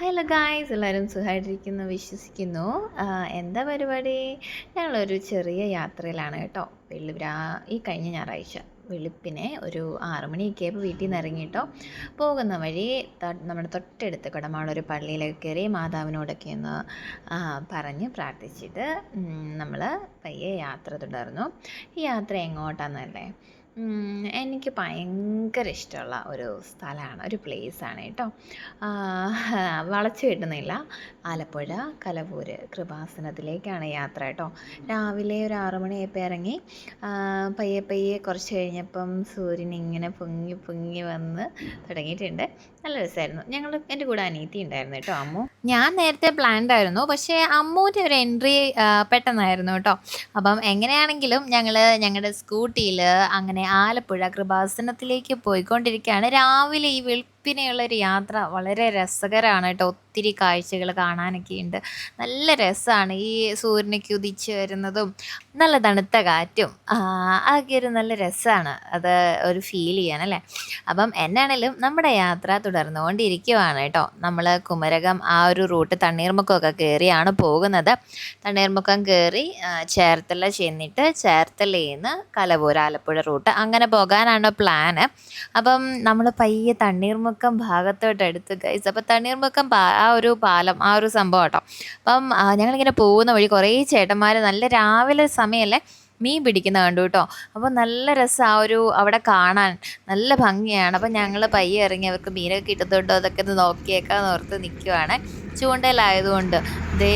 Hello guys എല്ലാവരും സുഖമായിട്ടിരിക്കുന്നു വിശ്വസിക്കുന്നു. എന്താ പരിപാടി? ഞങ്ങളൊരു ചെറിയ യാത്രയിലാണ് കേട്ടോ. വെള്ളിപ്രാ ഈ കഴിഞ്ഞ ഞായറാഴ്ച വെളുപ്പിനെ ഒരു ആറ് മണിയൊക്കെ ആയപ്പോൾ വീട്ടിൽ നിന്ന് ഇറങ്ങിയിട്ടോ പോകുന്ന വഴി നമ്മുടെ തൊട്ടടുത്ത് കുടമാളൊരു പള്ളിയിലേക്ക് കയറി മാതാവിനോടൊക്കെ ഒന്ന് പറഞ്ഞ് പ്രാർത്ഥിച്ചിട്ട് നമ്മൾ പയ്യെ യാത്ര തുടർന്നു. ഈ യാത്ര എങ്ങോട്ടാണെന്നല്ലേ എനിക്ക് ഭയങ്കര ഇഷ്ടമുള്ള ഒരു സ്ഥലമാണ് ഒരു പ്ലേസാണ് കേട്ടോ. വളച്ചു കിട്ടുന്നില്ല. ആലപ്പുഴ കലവൂർ കൃപാസനത്തിലേക്കാണ് യാത്ര കേട്ടോ. രാവിലെ ഒരു മണി മണിയായപ്പോൾ ഇറങ്ങി പയ്യെ പയ്യെ കുറച്ച് കഴിഞ്ഞപ്പം സൂര്യൻ ഇങ്ങനെ പൊങ്ങി പൊങ്ങി വന്ന് തുടങ്ങിയിട്ടുണ്ട്. നല്ല രസമായിരുന്നു ഞങ്ങൾ എന്റെ കൂടെ അനീതി ഉണ്ടായിരുന്നു കേട്ടോ അമ്മു. ഞാൻ നേരത്തെ പ്ലാൻഡ് ആയിരുന്നു. പക്ഷേ അമ്മൂന്റെ ഒരു എൻട്രി പെട്ടെന്നായിരുന്നു കേട്ടോ. അപ്പം എങ്ങനെയാണെങ്കിലും ഞങ്ങൾ ഞങ്ങളുടെ സ്കൂട്ടിയിൽ അങ്ങനെ ആലപ്പുഴ കൃപാസനത്തിലേക്ക് പോയിക്കൊണ്ടിരിക്കുകയാണ്. രാവിലെ ഈ വെളുപ്പിനെയുള്ള ഒരു യാത്ര വളരെ രസകരമാണ് കേട്ടോ. ഒത്തിരി കാഴ്ചകൾ കാണാനൊക്കെ ഉണ്ട് നല്ല രസമാണ് ഈ സൂര്യനൊക്കെ ഉദിച്ച് വരുന്നതും നല്ല തണുത്ത കാറ്റും ആ, അതൊക്കെ ഒരു നല്ല രസമാണ് അത് ഒരു ഫീൽ ചെയ്യാൻ അല്ലേ? അപ്പം എന്നാണേലും നമ്മുടെ യാത്ര തുടർന്നുകൊണ്ടിരിക്കുവാണ് കേട്ടോ. നമ്മൾ കുമരകം ആ ഒരു റൂട്ട് തണ്ണീർമുക്കമൊക്കെ കയറിയാണ് പോകുന്നത്. തണ്ണീർമുക്കം കയറി ചേർത്തല ചെന്നിട്ട് ചേർത്തലയിൽ നിന്ന് കലവൂർ ആലപ്പുഴ റൂട്ട്. അങ്ങനെ പോകാനാണ് പ്ലാന് അപ്പം നമ്മൾ പയ്യെ തണ്ണീർമുക്കം ഭാഗത്തോട്ട് എടുത്ത് ഗൈസ് അപ്പോൾ തണ്ണീർമുക്കം പാ ആ ഒരു പാലം ആ ഒരു സംഭവം കേട്ടോ. അപ്പം ഞങ്ങളിങ്ങനെ പോകുന്ന വഴി കുറേ ചേട്ടന്മാർ നല്ല രാവിലെ സമയമല്ലേ മീൻ പിടിക്കുന്ന കണ്ടു കേട്ടോ. അപ്പോൾ നല്ല രസം ആ ഒരു അവിടെ കാണാൻ. നല്ല ഭംഗിയാണ്. അപ്പം ഞങ്ങൾ പയ്യെ ഇറങ്ങി അവർക്ക് മീനൊക്കെ കിട്ടുന്നുണ്ടോ അതൊക്കെ ഒന്ന് നോക്കിയേക്കാന്ന് ഓർത്ത് നിൽക്കുവാണ് ചൂണ്ടയിലായതുകൊണ്ട്. ദേ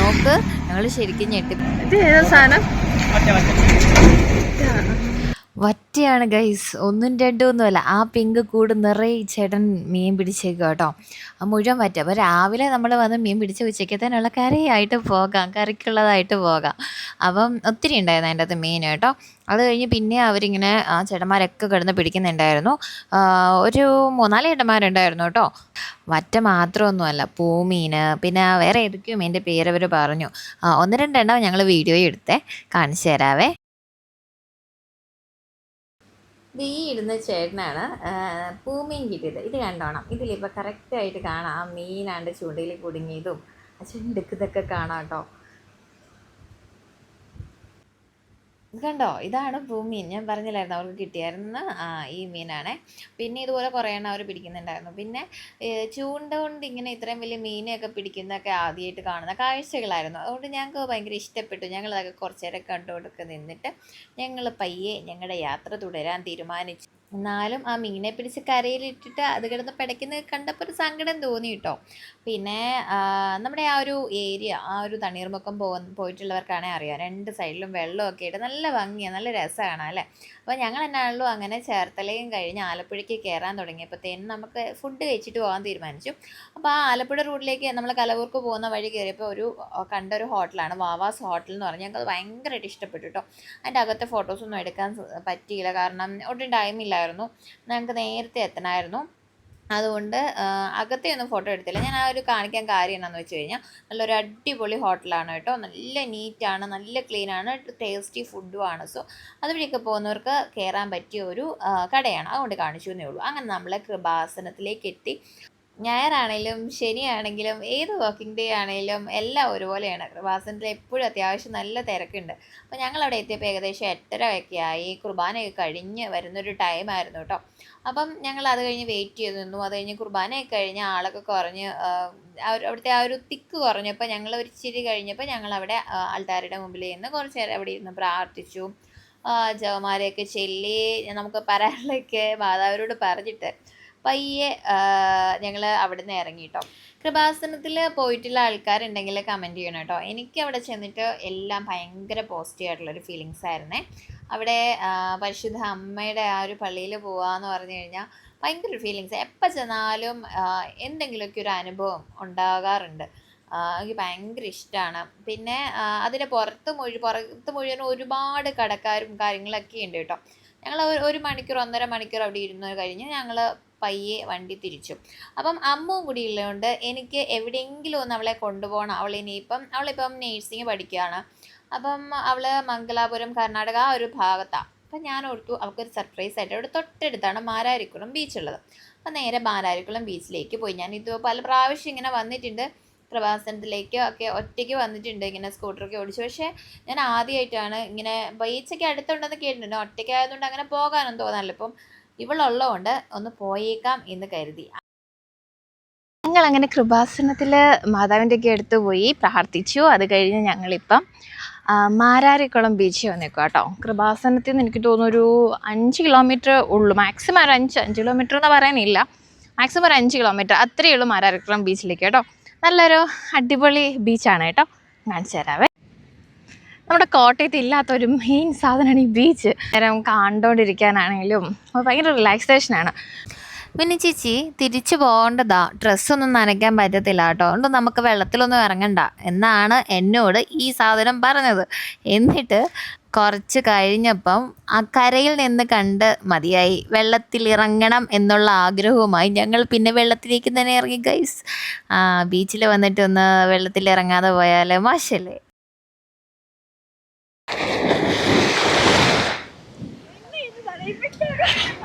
നോക്ക്. ഞങ്ങൾ ശരിക്കും ഞെട്ടി. ഇത് ഏതാ സാധനം? വറ്റയാണ് ഗൈസ് ഒന്നും രണ്ടും ഒന്നുമല്ല. ആ പിങ്ക് കൂട് നിറയെ ചേട്ടൻ മീൻ പിടിച്ചേക്കുക കേട്ടോ ആ മുഴുവൻ വറ്റ. അപ്പോൾ രാവിലെ നമ്മൾ വന്ന് മീൻ പിടിച്ച് ഉച്ചക്കത്തേനുള്ള കറിയായിട്ട് പോകാം. കറിക്കുള്ളതായിട്ട് പോകാം. അപ്പം ഒത്തിരി ഉണ്ടായിരുന്നു അതിന്റെ അകത്ത് മീൻ കേട്ടോ. അത് കഴിഞ്ഞ് പിന്നെ അവരിങ്ങനെ ആ ചേട്ടന്മാരൊക്കെ കിടന്ന് പിടിക്കുന്നുണ്ടായിരുന്നു. ഒരു മൂന്നാൽ ചേട്ടന്മാരുണ്ടായിരുന്നു കേട്ടോ. വറ്റ മാത്രമൊന്നുമല്ല. പൂമീൻ പിന്നെ വേറെ ഏതൊക്കെയോ മീന്റെ പേര് പറഞ്ഞു. ഒന്ന് രണ്ടെണ്ണം ഞങ്ങൾ വീഡിയോ എടുത്തേ. കാണിച്ചു തരാവേ. ഇത് ഈ ഇടുന്ന ചേട്ടനാണ് പൂമീൻ കിട്ടിയത്. ഇത് കണ്ടോണം. ഇതിലിപ്പോൾ കറക്റ്റായിട്ട് കാണാം. ആ മീനാണ്ട് ചൂണ്ടയിൽ കുടുങ്ങിയതും ആ ചെണ്ടെടുക്കുന്നതൊക്കെ കാണാം കേട്ടോ ഇത് കണ്ടോ ഇതാണ് ഭൂമീൻ ഞാൻ പറഞ്ഞില്ലായിരുന്നു അവർക്ക് കിട്ടിയായിരുന്ന ഈ മീനാണേ. പിന്നെ ഇതുപോലെ കുറേ എണ്ണം അവർ പിടിക്കുന്നുണ്ടായിരുന്നു. പിന്നെ ചൂണ്ട കൊണ്ട് ഇങ്ങനെ ഇത്രയും വലിയ മീനെയൊക്കെ പിടിക്കുന്നതൊക്കെ ആദ്യമായിട്ട് കാണുന്ന കാഴ്ചകളായിരുന്നു. അതുകൊണ്ട് ഞങ്ങൾക്ക് ഭയങ്കര ഇഷ്ടപ്പെട്ടു. ഞങ്ങളതൊക്കെ കുറച്ച് നേരം കണ്ടുകൊണ്ടൊക്കെ നിന്നിട്ട് ഞങ്ങൾ പയ്യെ ഞങ്ങളുടെ യാത്ര തുടരാൻ തീരുമാനിച്ചു. എന്നാലും ആ മീനെ പിടിച്ച് കരയിലിട്ടിട്ട് അത് കിടന്ന് പിടയ്ക്കുന്നത് കണ്ടപ്പോൾ ഒരു സങ്കടം തോന്നി കേട്ടോ. പിന്നെ നമ്മുടെ ആ ഒരു ഏരിയ ആ ഒരു തണ്ണീർമുക്കം പോ പോയിട്ടുള്ളവർക്കാണെങ്കിൽ അറിയാം. രണ്ട് സൈഡിലും വെള്ളമൊക്കെ ആയിട്ട് നല്ല ഭംഗിയാണ് നല്ല രസമാണ് അല്ലേ? അപ്പോൾ ഞങ്ങൾ എന്നാണല്ലോ അങ്ങനെ ചേർത്തലയും കഴിഞ്ഞ് ആലപ്പുഴയ്ക്ക് കയറാൻ തുടങ്ങിയപ്പോഴത്തേനും നമുക്ക് ഫുഡ് കഴിച്ചിട്ട് പോകാൻ തീരുമാനിച്ചു. അപ്പോൾ ആ ആലപ്പുഴ റൂട്ടിലേക്ക് നമ്മൾ കലവൂർക്ക് പോകുന്ന വഴി കയറിയപ്പോൾ ഒരു കണ്ട ഒരു ഹോട്ടലാണ് വാവാസ് ഹോട്ടൽ എന്ന് പറഞ്ഞാൽ ഞങ്ങൾക്ക് ഭയങ്കരമായിട്ട് ഇഷ്ടപ്പെട്ടു കേട്ടോ. അതിന്റെ അകത്തെ ഫോട്ടോസൊന്നും എടുക്കാൻ പറ്റിയില്ല. കാരണം ഒട്ടും ടൈമില്ലായിരുന്നു ഞങ്ങൾക്ക് നേരത്തെ എത്തണമായിരുന്നു. അതുകൊണ്ട് അകത്തെ ഒന്നും ഫോട്ടോ എടുത്തില്ല. ഞാൻ ആ ഒരു കാണിക്കാൻ കാര്യം എന്നാന്ന് വെച്ച് കഴിഞ്ഞാൽ നല്ലൊരു അടിപൊളി ഹോട്ടലാണ് കേട്ടോ. നല്ല നീറ്റാണ് നല്ല ക്ലീനാണ് ടേസ്റ്റി ഫുഡുമാണ് സോ അതുവഴിയൊക്കെ പോകുന്നവർക്ക് കയറാൻ പറ്റിയ ഒരു കടയാണ്. അതുകൊണ്ട് കാണിച്ചു എന്നേ ഉള്ളൂ. അങ്ങനെ നമ്മളെ കൃപാസനത്തിലേക്ക് എത്തി. ഞായറാണേലും ശനിയാണെങ്കിലും ഏത് വർക്കിംഗ് ഡേ ആണെങ്കിലും എല്ലാം ഒരുപോലെയാണ്. കൃപാസനത്തിൽ എപ്പോഴും അത്യാവശ്യം നല്ല തിരക്കുണ്ട്. അപ്പോൾ ഞങ്ങൾ അവിടെ എത്തിയപ്പോൾ ഏകദേശം എട്ടര ഒക്കെ ആയി. കുർബാനയൊക്കെ കഴിഞ്ഞ് വരുന്നൊരു ടൈമായിരുന്നു കേട്ടോ അപ്പം ഞങ്ങൾ അത് കഴിഞ്ഞ് വെയിറ്റ് ചെയ്ത് നിന്നു. അത് കഴിഞ്ഞ് കുർബാനയൊക്കെ കഴിഞ്ഞ് ആളൊക്കെ കുറഞ്ഞ് അവിടുത്തെ ആ ഒരു തിക്ക് കുറഞ്ഞപ്പോൾ ഞങ്ങൾ ഒരു ചിരി കഴിഞ്ഞപ്പോൾ ഞങ്ങൾ അവിടെ ആൾക്കാരുടെ മുമ്പിൽ നിന്ന് കുറച്ച് നേരം അവിടെ ഇരുന്ന് പ്രാർത്ഥിച്ചു. ജവമാരെയൊക്കെ ചൊല്ലി നമുക്ക് പറയാനുള്ളതൊക്കെ മാതാവിനോട് പറഞ്ഞിട്ട് പയ്യെ ഞങ്ങൾ അവിടെ നിന്ന് ഇറങ്ങി കേട്ടോ കൃപാസനത്തിൽ പോയിട്ടുള്ള ആൾക്കാരുണ്ടെങ്കിൽ കമന്റ് ചെയ്യണം കേട്ടോ. എനിക്ക് അവിടെ ചെന്നിട്ട് എല്ലാം ഭയങ്കര പോസിറ്റീവ് ആയിട്ടുള്ളൊരു ഫീലിങ്സ് ആയിരുന്നേ. അവിടെ പരിശുദ്ധ അമ്മയുടെ ആ ഒരു പള്ളിയിൽ പോവാന്ന് പറഞ്ഞു കഴിഞ്ഞാൽ ഭയങ്കര ഒരു ഫീലിങ്സ് എപ്പോൾ ചെന്നാലും എന്തെങ്കിലുമൊക്കെ ഒരു അനുഭവം ഉണ്ടാകാറുണ്ട്. എനിക്ക് ഭയങ്കര ഇഷ്ടമാണ് പിന്നെ അതിന്റെ പുറത്ത് മുഴു പുറത്ത് മുഴുവൻ ഒരുപാട് കടക്കാരും കാര്യങ്ങളൊക്കെ ഉണ്ട് കേട്ടോ. ഞങ്ങൾ ഒരു മണിക്കൂർ ഒന്നര മണിക്കൂർ അവിടെ ഇരുന്ന് കഴിഞ്ഞ് ഞങ്ങൾ പയ്യെ വണ്ടി തിരിച്ചു. അപ്പം അമ്മും കൂടി ഉള്ളതുകൊണ്ട് എനിക്ക് എവിടെയെങ്കിലും ഒന്ന് അവളെ കൊണ്ടുപോകണം. അവൾ ഇനിയിപ്പം അവളിപ്പം നേഴ്സിങ് പഠിക്കുകയാണ്. അപ്പം അവൾ മംഗലാപുരം കർണാടക ആ ഒരു ഭാഗത്താണ് അപ്പം ഞാൻ ഓർത്തു അവൾക്കൊരു സർപ്രൈസ് ആയിട്ട് അവിടെ തൊട്ടടുത്താണ് മാരാരിക്കുളം ബീച്ചുള്ളത് അപ്പം നേരെ മാരാരിക്കുളം ബീച്ചിലേക്ക് പോയി. ഞാൻ ഇത് പല പ്രാവശ്യം ഇങ്ങനെ വന്നിട്ടുണ്ട്. പ്രവാസനത്തിലേക്ക് ഒക്കെ ഒറ്റയ്ക്ക് വന്നിട്ടുണ്ട് ഇങ്ങനെ സ്കൂട്ടറൊക്കെ ഓടിച്ചു. പക്ഷേ ഞാൻ ആദ്യമായിട്ടാണ് ഇങ്ങനെ ബീച്ചൊക്കെ അടുത്തുണ്ടെന്ന് കേട്ടിട്ടുണ്ട്? ഒറ്റയ്ക്ക് ആയതുകൊണ്ട് അങ്ങനെ പോകാനൊന്നും തോന്നാനില്ല ഇപ്പം ഇവളുള്ളതുകൊണ്ട് ഒന്ന് പോയേക്കാം എന്ന് കരുതി. ഞങ്ങൾ അങ്ങനെ കൃപാസനത്തിൽ മാതാവിന്റെ ഒക്കെ അടുത്ത് പോയി പ്രാർത്ഥിച്ചു. അത് കഴിഞ്ഞ് ഞങ്ങളിപ്പം മാരാരിക്കുളം ബീച്ചിൽ വന്നേക്കും കേട്ടോ കൃപാസനത്തിൽ നിന്ന് എനിക്ക് തോന്നുന്നു ഒരു അഞ്ച് കിലോമീറ്റർ ഉള്ളൂ. മാക്സിമം ഒരു അഞ്ച് അഞ്ച് കിലോമീറ്റർ എന്ന് പറയാനില്ല. മാക്സിമം ഒരു അഞ്ച് കിലോമീറ്റർ അത്രയേ ഉള്ളൂ മാരാരിക്കുളം ബീച്ചിലേക്ക് കേട്ടോ നല്ലൊരു അടിപൊളി ബീച്ചാണ് കേട്ടോ കാണിച്ചു തരാവേ. നമ്മുടെ കോട്ടയത്ത് ഇല്ലാത്തൊരു മെയിൻ സാധനമാണ് ഈ ബീച്ച് നേരം കണ്ടോണ്ടിരിക്കാനാണെങ്കിലും അത് ഭയങ്കര റിലാക്സേഷനാണ് പിന്നെ ചേച്ചി തിരിച്ചു പോകേണ്ടതാ. ഡ്രസ്സൊന്നും നനയ്ക്കാൻ പറ്റത്തില്ല കേട്ടോ. അതുകൊണ്ട് നമുക്ക് വെള്ളത്തിലൊന്നും ഇറങ്ങണ്ട. എന്നാണ് എന്നോട് ഈ സാധനം പറഞ്ഞത്. എന്നിട്ട് കുറച്ച് കഴിഞ്ഞപ്പം ആ കരയിൽ നിന്ന് കണ്ട് മതിയായി. വെള്ളത്തിൽ ഇറങ്ങണം എന്നുള്ള ആഗ്രഹവുമായി ഞങ്ങൾ പിന്നെ വെള്ളത്തിലേക്ക് തന്നെ ഇറങ്ങി ഗൈസ് ബീച്ചിൽ വന്നിട്ടൊന്ന് വെള്ളത്തിൽ ഇറങ്ങാതെ പോയാലേ? മോശമല്ലേ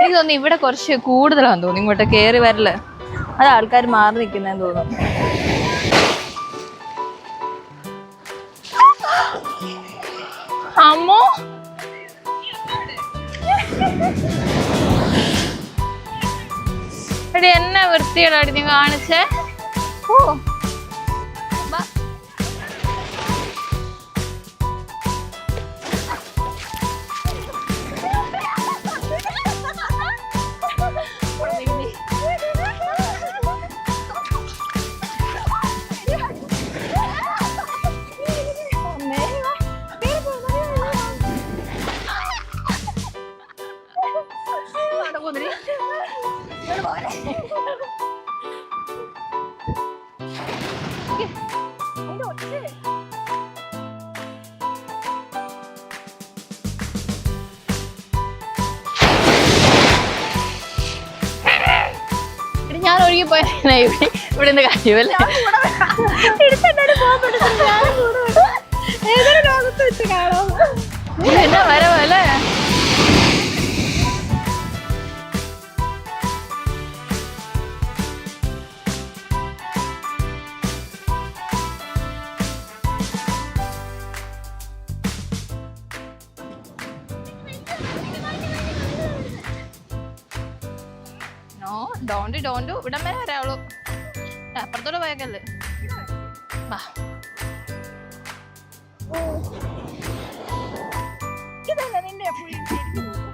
എനിക്ക് തോന്നുന്നു ഇവിടെ കുറച്ച് കൂടുതലാന്ന് തോന്നുന്നു. ഇങ്ങോട്ട് കയറി വരൽ. അത് ആൾക്കാർ മാറി നിൽക്കുന്നതെന്ന് തോന്നുന്നു. അമ്മോ. എടി എന്നെ വൃത്തിയോടാടി നീ കാണിച്ചേ. ഓ. ഇവിടെ ഇവിടെ നിന്ന് കാര്യമല്ലേ എന്നാ Thank you.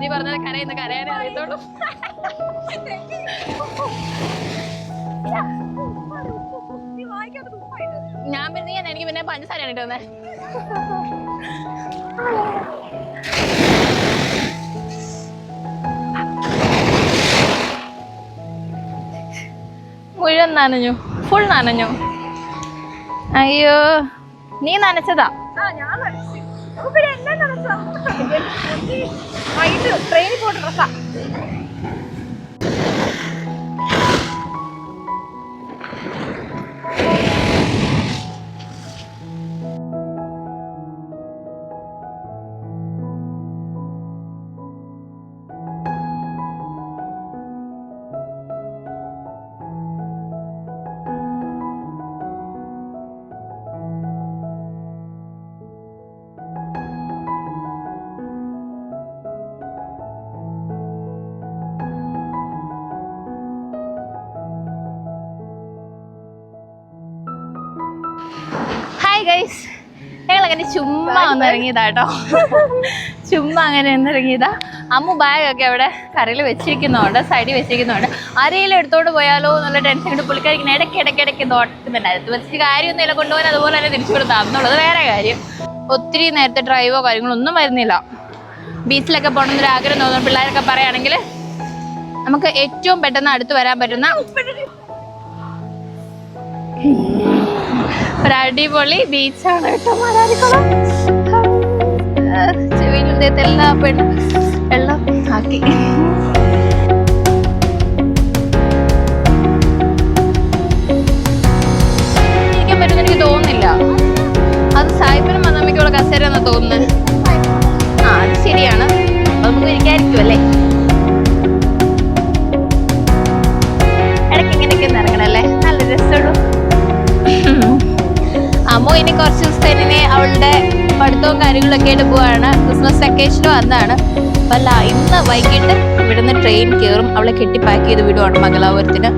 നീ പറഞ്ഞ കരയുന്ന കരയാനേ അറിയത്തോളൂ ഞാൻ പിന്നെ ഞാൻ എനിക്ക് പിന്നെ പഞ്ചസാരയാണ് ഇട്ട് വന്നേ മുഴുവൻ നനഞ്ഞു. ഫുൾ നനഞ്ഞു. അയ്യോ നീ നനച്ചതാ? ട്രെയിനിൽ പോയിട്ട് ഡ്രസ്സാ ഒന്ന് ഇറങ്ങിയതാ കേട്ടോ ചുമ്മാ അങ്ങനെ ഒന്ന് ഇറങ്ങിയതാ അമ്മു ബാഗൊക്കെ അവിടെ കരയിൽ വെച്ചിരിക്കുന്നുണ്ട് സൈഡിൽ വെച്ചിരിക്കുന്നുണ്ട് ആരെങ്കിലും എടുത്തോണ്ട് പോയാലോ എന്നുള്ള ടെൻഷൻ കൊണ്ട് പുള്ളിക്കാരിക്കുന്ന ഇടയ്ക്ക് ഇടയ്ക്ക് ഇടയ്ക്ക് നോക്കുന്നുണ്ട് അത് കാര്യമൊന്നും ഇല്ല കൊണ്ടുപോകാൻ അതുപോലെ തന്നെ തിരിച്ചു കൊടുത്താന്നുള്ളത് വേറെ കാര്യം. ഒത്തിരി നേരത്തെ ഡ്രൈവോ കാര്യങ്ങളോ ഒന്നും വരുന്നില്ല. ബീച്ചിലൊക്കെ പോകണമെന്നൊരു ആഗ്രഹം തോന്നുന്നു. പിള്ളേരൊക്കെ പറയുകയാണെങ്കിൽ നമുക്ക് ഏറ്റവും പെട്ടെന്ന് അടുത്ത് വരാൻ പറ്റുന്ന ഒരു അടിപൊളി ബീച്ചാണ് കേട്ടോ. മലയാളിക്കുളം. ചെവിയിലും ദേഹത്തെല്ലാം പെണ്ണ് വെള്ളം ആക്കി. വെക്കേഷനും അന്നാണ് അപ്പം ഇന്ന് വൈകിട്ട് ഇവിടുന്ന് ട്രെയിൻ കയറും അവളെ കെട്ടി പാക്ക് ചെയ്ത് വിടുവാണ് മംഗലാപുരത്തിന്.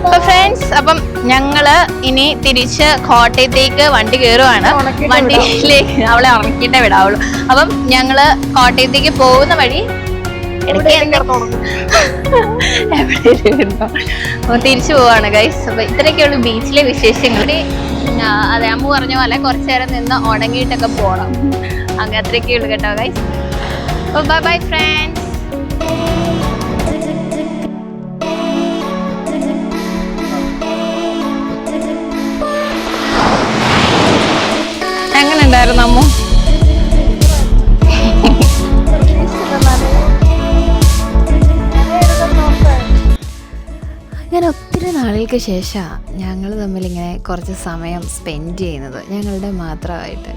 അപ്പൊ ഫ്രണ്ട്സ് അപ്പം ഞങ്ങൾ ഇനി തിരിച്ച് കോട്ടയത്തേക്ക് വണ്ടി കയറുവാണ് വണ്ടിയിലേക്ക് അവളെ ഉറക്കിയിട്ടേ വിടാവുള്ളൂ. അപ്പം ഞങ്ങൾ കോട്ടയത്തേക്ക് പോകുന്ന വഴി അപ്പൊ തിരിച്ചു പോവാണ് ഗൈസ് അപ്പൊ ഇത്രയൊക്കെയുള്ളൂ ബീച്ചിലെ വിശേഷങ്ങൾ അതെ. അമ്മ പറഞ്ഞ പോലെ കുറച്ചു നേരം നിന്ന് ഉണങ്ങിയിട്ടൊക്കെ പോണം. അങ്ങനെ അത്രയൊക്കെയുള്ളൂ കേട്ടോ guys oh bye bye friends നാളുകൾക്ക് ശേഷമാണ് ഞങ്ങൾ തമ്മിലിങ്ങനെ കുറച്ച് സമയം സ്പെൻഡ് ചെയ്യുന്നത് ഞങ്ങളുടെ മാത്രമായിട്ട്.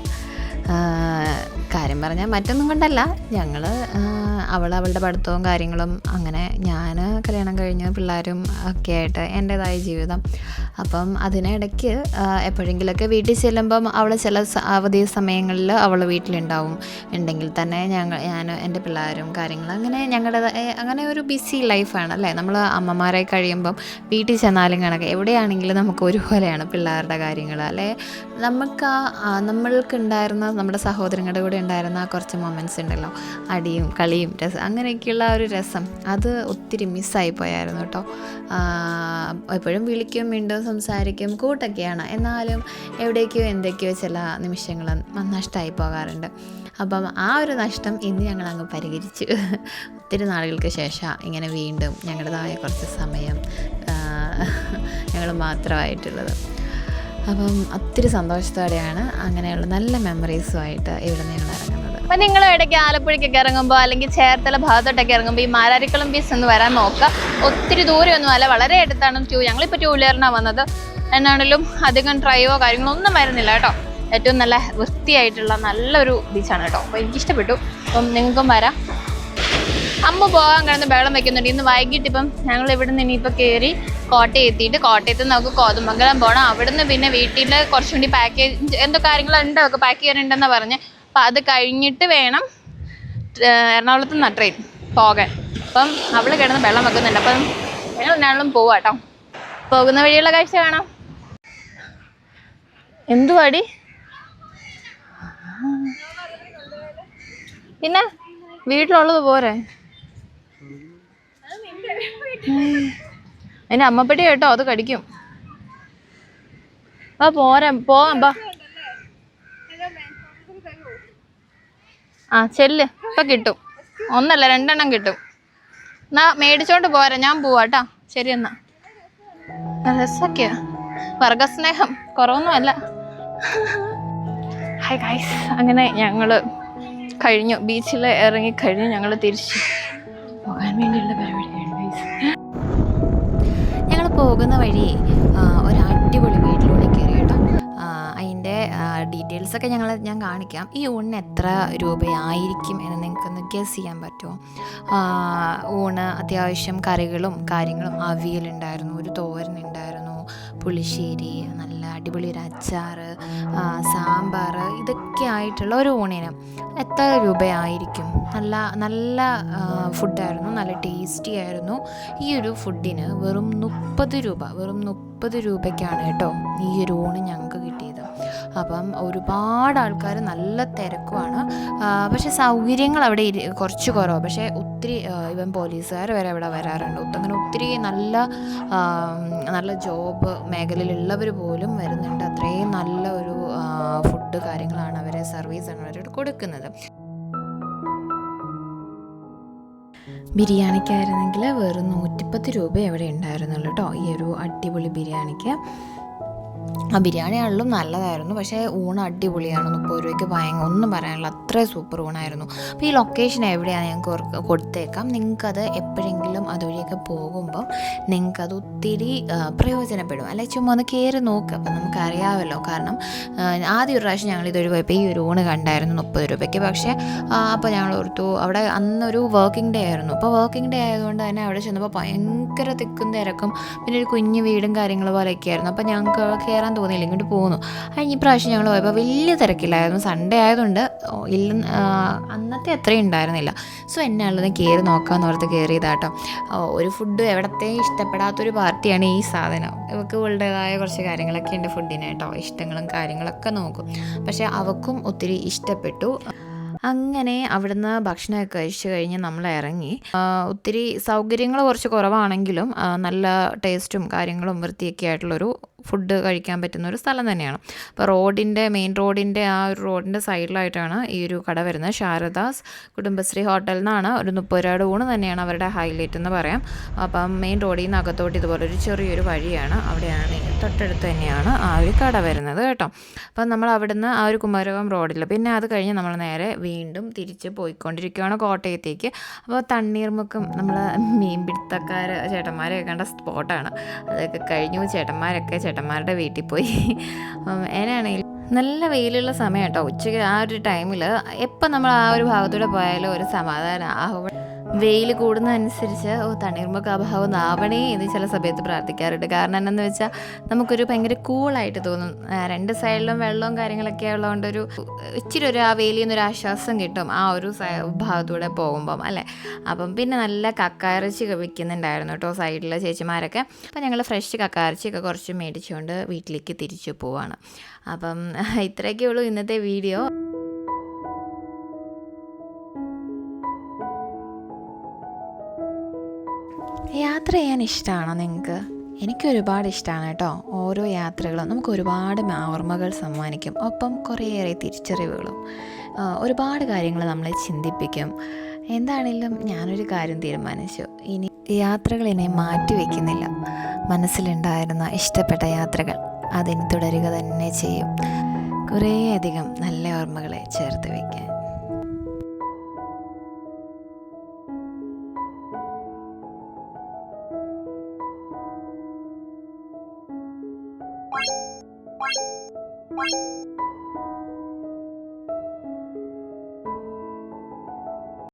കാര്യം പറഞ്ഞാൽ മറ്റൊന്നും കൊണ്ടല്ല. ഞങ്ങൾ അവൾ അവളുടെ പഠിത്തവും കാര്യങ്ങളും അങ്ങനെ ഞാൻ കല്യാണം കഴിഞ്ഞ് പിള്ളേരും ഒക്കെ ആയിട്ട് എന്റേതായ ജീവിതം. അപ്പം അതിനിടയ്ക്ക് എപ്പോഴെങ്കിലൊക്കെ വീട്ടിൽ ചെല്ലുമ്പം അവൾ ചില അവധി സമയങ്ങളിൽ അവൾ വീട്ടിലുണ്ടാവും. ഉണ്ടെങ്കിൽ തന്നെ ഞങ്ങൾ ഞാൻ എന്റെ പിള്ളേരും കാര്യങ്ങളും അങ്ങനെ ഞങ്ങളുടെ അങ്ങനെ ഒരു ബിസി ലൈഫാണ് അല്ലേ? നമ്മൾ അമ്മമാരെ കഴിയുമ്പം വീട്ടിൽ ചെന്നാലും കണക്ക് എവിടെയാണെങ്കിലും നമുക്ക് ഒരുപോലെയാണ് പിള്ളേരുടെ കാര്യങ്ങൾ അല്ലേ? നമുക്ക് ആ നമ്മൾക്കുണ്ടായിരുന്ന നമ്മുടെ സഹോദരങ്ങളുടെ കൂടെ ഉണ്ടായിരുന്ന ആ കുറച്ച് മൊമെന്റ്സ് ഉണ്ടല്ലോ. അടിയും കളിയും രസം അങ്ങനെയൊക്കെയുള്ള ഒരു രസം. അത് ഒത്തിരി മിസ്സായി പോയായിരുന്നു കേട്ടോ. എപ്പോഴും വിളിക്കും വീണ്ടും സംസാരിക്കും കൂട്ടൊക്കെയാണ്. എന്നാലും എവിടേക്കോ എന്തൊക്കെയോ ചില നിമിഷങ്ങൾ നഷ്ടമായി പോകാറുണ്ട്. അപ്പം ആ ഒരു നഷ്ടം ഇന്ന് ഞങ്ങൾ അങ്ങ് പരിഹരിച്ചു. ഒത്തിരി നാളുകൾക്ക് ശേഷം ഇങ്ങനെ വീണ്ടും ഞങ്ങളുടേതായ കുറച്ച് സമയം ഞങ്ങൾ മാത്രമായിട്ടുള്ളത്. അപ്പം ഒത്തിരി സന്തോഷത്തോടെയാണ് അങ്ങനെയുള്ള നല്ല മെമ്മറീസുമായിട്ട് ഇവിടെ നിന്ന് ഞങ്ങൾ ഇറങ്ങുന്നത്. അപ്പൊ നിങ്ങൾ ഇടയ്ക്ക് ആലപ്പുഴയ്ക്കൊക്കെ ഇറങ്ങുമ്പോൾ അല്ലെങ്കിൽ ചേർത്തല ഭാഗത്തോട്ടൊക്കെ ഇറങ്ങുമ്പോൾ ഈ മാരാരിക്കുളം ബീച്ച് ഒന്ന് വരാൻ നോക്കുക. ഒത്തിരി ദൂരെയൊന്നും അല്ല വളരെ അടുത്താണ് ടൂ ഞങ്ങളിപ്പോൾ ടൂ വീലറിനാണ് വന്നത്. എന്നാണെങ്കിലും അധികം ഡ്രൈവോ കാര്യങ്ങളോ ഒന്നും വരുന്നില്ല കേട്ടോ. ഏറ്റവും നല്ല വൃത്തിയായിട്ടുള്ള നല്ലൊരു ബീച്ചാണ് കേട്ടോ. അപ്പോൾ എനിക്കിഷ്ടപ്പെട്ടു അപ്പം നിങ്ങൾക്കും വരാം. അമ്മ പോകാൻ കിടന്ന് വെള്ളം വെക്കുന്നുണ്ട്. ഇന്ന് വൈകിട്ട് ഇപ്പം ഞങ്ങൾ ഇവിടെ നിന്ന് ഇനിയിപ്പോൾ കയറി കോട്ടയം എത്തിയിട്ട് കോട്ടയത്ത് നമുക്ക് കോതമംഗലം പോകണം അവിടുന്ന് പിന്നെ വീട്ടിൽ കുറച്ചുകൂടി പാക്കേജ് എന്തോ കാര്യങ്ങളുണ്ടോ ഒക്കെ പാക്ക് ചെയ്യാനുണ്ടെന്നാണ് പറഞ്ഞ്. അപ്പം അത് കഴിഞ്ഞിട്ട് വേണം എറണാകുളത്ത് നിന്നാണ് ട്രെയിൻ പോകാൻ. അപ്പം അവൾ കിടന്ന് വെള്ളം വെക്കുന്നുണ്ട്. അപ്പം ഞങ്ങൾ ഞാനും പോവാം കേട്ടോ പോകുന്ന വഴിയുള്ള കാഴ്ച കാണാം. എന്തുവാടി പിന്നെ വീട്ടിലുള്ളത് പോരെ? അതിന്റെ അമ്മപ്പെട്ടി കേട്ടോ അത് കടിക്കും. ആ പോരാ പോവാം ബാ. ആ ചെല്ല്. ഇപ്പൊ കിട്ടും. ഒന്നല്ല രണ്ടെണ്ണം കിട്ടും. എന്നാ മേടിച്ചോണ്ട് പോരാ. ഞാൻ പോവാട്ടാ ശരി എന്നാ. രസൊക്കെയാ. വർഗസ്നേഹം. കുറവൊന്നുമല്ല. ഹൈ ഗൈസ് അങ്ങനെ ഞങ്ങൾ കഴിഞ്ഞു. ബീച്ചിൽ ഇറങ്ങി കഴിഞ്ഞു ഞങ്ങൾ തിരിച്ച്. പോകാൻ വേണ്ടിയുള്ള പരിപാടിയാണ് ഗൈസ് ഞങ്ങൾ പോകുന്ന വഴി ഒരു അടിപൊളി ഡീറ്റെയിൽസ് ഒക്കെ ഞങ്ങൾ ഞാൻ കാണിക്കാം. ഈ ഊണിന് എത്ര രൂപയായിരിക്കും എന്ന് നിങ്ങൾക്കൊന്ന് ഗസ് ചെയ്യാൻ പറ്റുമോ? ഊണ് അത്യാവശ്യം കറികളും കാര്യങ്ങളും അവിയലുണ്ടായിരുന്നു ഒരു തോരനുണ്ടായിരുന്നു പുളിശ്ശേരി നല്ല അടിപൊളി ഒരു അച്ചാർ സാമ്പാർ ഇതൊക്കെ ആയിട്ടുള്ള ഒരു ഊണിന് എത്ര രൂപയായിരിക്കും? നല്ല നല്ല ഫുഡായിരുന്നു നല്ല ടേസ്റ്റി ആയിരുന്നു. ഈ ഒരു ഫുഡിന് വെറും മുപ്പത് രൂപ വെറും മുപ്പത് രൂപയ്ക്കാണ് കേട്ടോ ഈ ഒരു ഊണ് ഞങ്ങൾക്ക് അപ്പം ഒരുപാട് ആൾക്കാർ നല്ല തിരക്കുമാണ് പക്ഷെ സൗകര്യങ്ങൾ അവിടെ കുറച്ച് കുറവ്. പക്ഷേ ഒത്തിരി ഇവൻ പോലീസുകാർ വരെ അവിടെ വരാറുണ്ട്. അങ്ങനെ ഒത്തിരി നല്ല നല്ല ജോബ് മേഖലയിലുള്ളവർ പോലും വരുന്നുണ്ട്. അത്രയും നല്ല ഒരു ഫുഡ് കാര്യങ്ങളാണ് അവരെ സർവീസ് അവരോട് കൊടുക്കുന്നത്. ബിരിയാണിക്കായിരുന്നെങ്കിൽ വെറും നൂറ്റിപ്പത്ത് രൂപ അവിടെ ഉണ്ടായിരുന്നുള്ളൂ കേട്ടോ ഈ ഒരു അടിപൊളി ബിരിയാണിക്ക്. ആ ബിരിയാണി ആണെങ്കിലും നല്ലതായിരുന്നു. പക്ഷേ ഊണ് അടിപൊളിയാണ് മുപ്പത് രൂപയ്ക്ക് ഭയങ്കര ഒന്നും പറയാനില്ല. അത്രയും സൂപ്പർ ഊണായിരുന്നു. അപ്പോൾ ഈ ലൊക്കേഷൻ എവിടെയാണ് ഞങ്ങൾക്ക് കൊടുത്തേക്കാം. നിങ്ങൾക്കത് എപ്പോഴെങ്കിലും അതുവഴിയൊക്കെ പോകുമ്പോൾ നിങ്ങൾക്കത് ഒത്തിരി പ്രയോജനപ്പെടും. അല്ലെ ചുമ്മാ ഒന്ന് കയറി നോക്കുക അപ്പം നമുക്കറിയാമല്ലോ കാരണം ആദ്യ ഒരു പ്രാവശ്യം ഞങ്ങൾ ഇതൊരു പോയപ്പോൾ ഈ ഒരു ഊണ് കണ്ടായിരുന്നു മുപ്പത് രൂപയ്ക്ക്. പക്ഷേ അപ്പോൾ ഞങ്ങൾ ഓർത്തു അവിടെ അന്നൊരു വർക്കിംഗ് ഡേ ആയിരുന്നു. അപ്പോൾ വർക്കിംഗ് ഡേ ആയതുകൊണ്ട് തന്നെ അവിടെ ചെന്നപ്പോൾ ഭയങ്കര തിക്കും തിരക്കും. പിന്നെ ഒരു കുഞ്ഞു വീടും കാര്യങ്ങൾ പോലെയൊക്കെ ആയിരുന്നു അപ്പോൾ ഞങ്ങൾക്ക് കയറാൻ തോന്നിയില്ല ഇങ്ങോട്ട് പോകുന്നു. അതിന് പ്രാവശ്യം ഞങ്ങൾ പോയപ്പോൾ വലിയ തിരക്കില്ലായിരുന്നു സൺഡേ ആയതുകൊണ്ട് ഇല്ല അന്നത്തെ അത്രയും ഉണ്ടായിരുന്നില്ല. സോ എന്നെ ഉള്ളത് കയറി നോക്കാമെന്ന് ഓർത്ത് കയറിയതാട്ടോ ഒരു ഫുഡ് എവിടത്തെ ഇഷ്ടപ്പെടാത്തൊരു പാർട്ടിയാണ് ഈ സാധനം. ഇവർക്ക് ഇവളുടേതായ കുറച്ച് കാര്യങ്ങളൊക്കെ ഉണ്ട് ഫുഡിന് കേട്ടോ. ഇഷ്ടങ്ങളും കാര്യങ്ങളൊക്കെ നോക്കും. പക്ഷേ അവക്കും ഒത്തിരി ഇഷ്ടപ്പെട്ടു. അങ്ങനെ അവിടുന്ന് ഭക്ഷണമൊക്കെ കഴിച്ചു കഴിഞ്ഞ് നമ്മൾ ഇറങ്ങി. ഒത്തിരി സൗകര്യങ്ങൾ കുറച്ച് കുറവാണെങ്കിലും നല്ല ടേസ്റ്റും കാര്യങ്ങളും വൃത്തിയൊക്കെ ആയിട്ടുള്ളൊരു ഫുഡ് കഴിക്കാൻ പറ്റുന്ന ഒരു സ്ഥലം തന്നെയാണ്. അപ്പോൾ റോഡിന്റെ മെയിൻ റോഡിന്റെ ആ ഒരു റോഡിന്റെ സൈഡിലായിട്ടാണ് ഈ ഒരു കട വരുന്നത്. ശാരദാസ് കുടുംബശ്രീ ഹോട്ടൽ എന്നാണ് ഒരു മുപ്പത് ഊണ് തന്നെയാണ് അവരുടെ ഹൈലൈറ്റ് എന്ന് പറയാം. അപ്പം മെയിൻ റോഡിൽ നിന്ന് അകത്തോട്ട് ഇതുപോലെ ഒരു ചെറിയൊരു വഴിയാണ്. അവിടെയാണ് തൊട്ടടുത്ത് തന്നെയാണ് ആ ഒരു കട വരുന്നത് കേട്ടോ. അപ്പം നമ്മൾ അവിടുന്ന് ആ ഒരു കുമാരകം റോഡിൽ പിന്നെ അത് കഴിഞ്ഞ് നമ്മൾ നേരെ വീണ്ടും തിരിച്ച് പോയിക്കൊണ്ടിരിക്കുകയാണ് കോട്ടയത്തേക്ക്. അപ്പോൾ തണ്ണീർമുക്കം നമ്മൾ മീൻപിടുത്തക്കാർ ചേട്ടന്മാരെയൊക്കെ കണ്ട സ്പോട്ടാണ് അതൊക്കെ കഴിഞ്ഞു. ചേട്ടന്മാരൊക്കെ ചേട്ടന്മാരുടെ വീട്ടിൽ പോയി. എന്നാണെങ്കിൽ നല്ല വെയിലുള്ള സമയം കേട്ടോ. ഉച്ചയ്ക്ക് ആ ഒരു ടൈമിൽ എപ്പം നമ്മൾ ആ ഒരു ഭാഗത്തൂടെ പോയാലും ഒരു സമാധാനം ആ വെയിൽ കൂടുന്നതനുസരിച്ച് ഓ തണ്ണീർമുക്ക് അഭാവം ആവണേ എന്ന് ചില സമയത്ത് പ്രാർത്ഥിക്കാറുണ്ട്. കാരണം എന്നു വെച്ചാൽ നമുക്കൊരു ഭയങ്കര കൂളായിട്ട് തോന്നും. രണ്ട് സൈഡിലും വെള്ളവും കാര്യങ്ങളൊക്കെ ഉള്ളതുകൊണ്ട് ഒരു ഇച്ചിരി ഒരു ആ വെയിലിൽ നിന്നൊരു ആശ്വാസം കിട്ടും ആ ഒരു ഭാഗത്തൂടെ പോകുമ്പം അല്ലേ? അപ്പം പിന്നെ നല്ല കക്കായിറച്ചി വിൽക്കുന്നുണ്ടായിരുന്നു കേട്ടോ സൈഡിലെ ചേച്ചിമാരൊക്കെ. അപ്പം ഞങ്ങൾ ഫ്രഷ് കക്കായിറച്ചിയൊക്കെ കുറച്ച് മേടിച്ചുകൊണ്ട് വീട്ടിലേക്ക് തിരിച്ചു പോവാണ്. അപ്പം ഇത്രയൊക്കെ ഉള്ളൂ ഇന്നത്തെ വീഡിയോ. യാത്ര ചെയ്യാൻ ഇഷ്ടമാണോ നിങ്ങൾക്ക് എനിക്ക് ഒരുപാട് ഇഷ്ടമാണ് കേട്ടോ. ഓരോ യാത്രകളും. നമുക്ക് ഒരുപാട് ഓർമ്മകൾ സമ്മാനിക്കും. ഒപ്പം കുറേയേറെ തിരിച്ചറിവുകളും. ഒരുപാട് കാര്യങ്ങൾ നമ്മളെ ചിന്തിപ്പിക്കും. എന്താണെങ്കിലും ഞാനൊരു കാര്യം തീരുമാനിച്ചു. ഇനി യാത്രകൾ ഇനി മാറ്റി വയ്ക്കുന്നില്ല മനസ്സിലുണ്ടായിരുന്ന ഇഷ്ടപ്പെട്ട യാത്രകൾ അതിന് തുടരുക തന്നെ ചെയ്യും. കുറേയധികം നല്ല ഓർമ്മകളെ ചേർത്ത് വയ്ക്കാൻ 안녕.